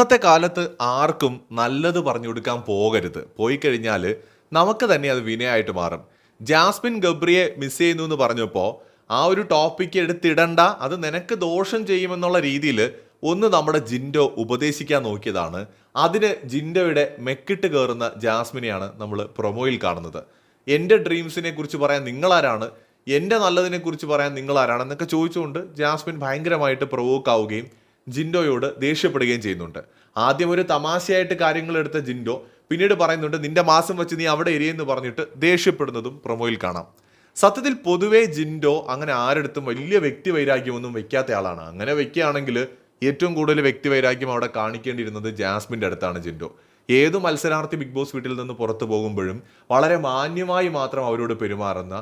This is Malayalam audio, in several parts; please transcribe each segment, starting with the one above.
ഇന്നത്തെ കാലത്ത് ആർക്കും നല്ലത് പറഞ്ഞു കൊടുക്കാൻ പോകരുത്. പോയി കഴിഞ്ഞാൽ നമുക്ക് തന്നെ അത് വിനയായിട്ട് മാറും. ജാസ്മിൻ ഗബ്രിയെ മിസ് ചെയ്യുന്നു എന്ന് പറഞ്ഞപ്പോൾ ആ ഒരു ടോപ്പിക്ക് എടുത്തിടണ്ട അത് നിനക്ക് ദോഷം ചെയ്യുമെന്നുള്ള രീതിയിൽ ഒന്ന് നമ്മുടെ ജിൻഡോ ഉപദേശിക്കാൻ നോക്കിയതാണ്. അതിന് ജിൻഡോയുടെ മെക്കിട്ട് കയറുന്ന ജാസ്മിനെയാണ് നമ്മൾ പ്രൊമോയിൽ കാണുന്നത്. എന്റെ ഡ്രീംസിനെ കുറിച്ച് പറയാൻ നിങ്ങളാരാണ്? എന്റെ നല്ലതിനെ കുറിച്ച് പറയാൻ നിങ്ങളാരാണ്? എന്നൊക്കെ ചോദിച്ചുകൊണ്ട് ജാസ്മിൻ ഭയങ്കരമായിട്ട് പ്രൊവോക്ക് ആവുകയും ജിൻഡോയോട് ദേഷ്യപ്പെടുകയും ചെയ്യുന്നുണ്ട്. ആദ്യം ഒരു തമാശയായിട്ട് കാര്യങ്ങൾ എടുത്ത ജിൻഡോ പിന്നീട് പറയുന്നുണ്ട് നിന്റെ മാസം വെച്ച് നീ അവിടെ എരിയെന്ന് പറഞ്ഞിട്ട് ദേഷ്യപ്പെടുന്നതും പ്രൊമോയിൽ കാണാം. സത്യത്തിൽ പൊതുവേ ജിൻഡോ അങ്ങനെ ആരെടുത്തും വലിയ വ്യക്തി വൈരാഗ്യമൊന്നും വെക്കാത്ത ആളാണ്. അങ്ങനെ വെക്കുകയാണെങ്കിൽ ഏറ്റവും കൂടുതൽ വ്യക്തി വൈരാഗ്യം അവിടെ കാണിക്കേണ്ടിയിരുന്നത് ജാസ്മിന്റെ അടുത്താണ് ജിൻഡോ. ഏത് മത്സരാർത്ഥി ബിഗ് ബോസ് വീട്ടിൽ നിന്ന് പുറത്തു പോകുമ്പോഴും വളരെ മാന്യമായി മാത്രം അവരോട് പെരുമാറുന്ന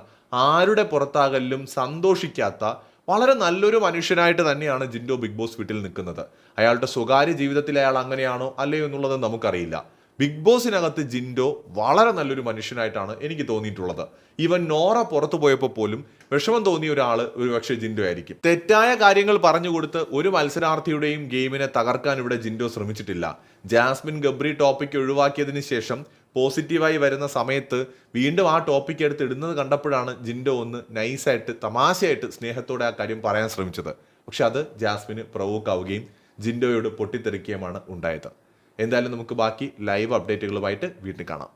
ആരുടെ പുറത്താകലിലും സന്തോഷിക്കാത്ത വളരെ നല്ലൊരു മനുഷ്യനായിട്ട് തന്നെയാണ് ജിൻഡോ ബിഗ് ബോസ് വീട്ടിൽ നിൽക്കുന്നത്. അയാളുടെ സ്വകാര്യ ജീവിതത്തിൽ അയാൾ അങ്ങനെയാണോ അല്ലയോ എന്നുള്ളത് നമുക്കറിയില്ല. ബിഗ് ബോസിനകത്ത് ജിൻഡോ വളരെ നല്ലൊരു മനുഷ്യനായിട്ടാണ് എനിക്ക് തോന്നിയിട്ടുള്ളത്. ഇവൻ നോറ പുറത്തു പോയപ്പോൾ പോലും വിഷമം തോന്നിയ ഒരാൾ ഒരു പക്ഷേ ജിൻഡോ ആയിരിക്കും. തെറ്റായ കാര്യങ്ങൾ പറഞ്ഞു കൊടുത്ത് ഒരു മത്സരാർത്ഥിയുടെയും ഗെയിമിനെ തകർക്കാൻ ഇവിടെ ജിൻഡോ ശ്രമിച്ചിട്ടില്ല. ജാസ്മിൻ ഗബ്രി ടോപ്പിക് ഒഴിവാക്കിയതിന് ശേഷം പോസിറ്റീവായി വരുന്ന സമയത്ത് വീണ്ടും ആ ടോപ്പിക് എടുത്ത് ഇടുന്നത് കണ്ടപ്പോഴാണ് ജിൻഡോ ഒന്ന് നൈസായിട്ട് തമാശയായിട്ട് സ്നേഹത്തോടെ ആ കാര്യം പറയാൻ ശ്രമിച്ചത്. പക്ഷെ അത് ജാസ്മിന് പ്രവോക്ക് ആവുകയും ജിൻഡോയോട് പൊട്ടിത്തെറിക്കുകയുമാണ് ഉണ്ടായത്. എന്തായാലും നമുക്ക് ബാക്കി ലൈവ് അപ്ഡേറ്റുകളുമായിട്ട് വീട്ടിൽ കാണാം.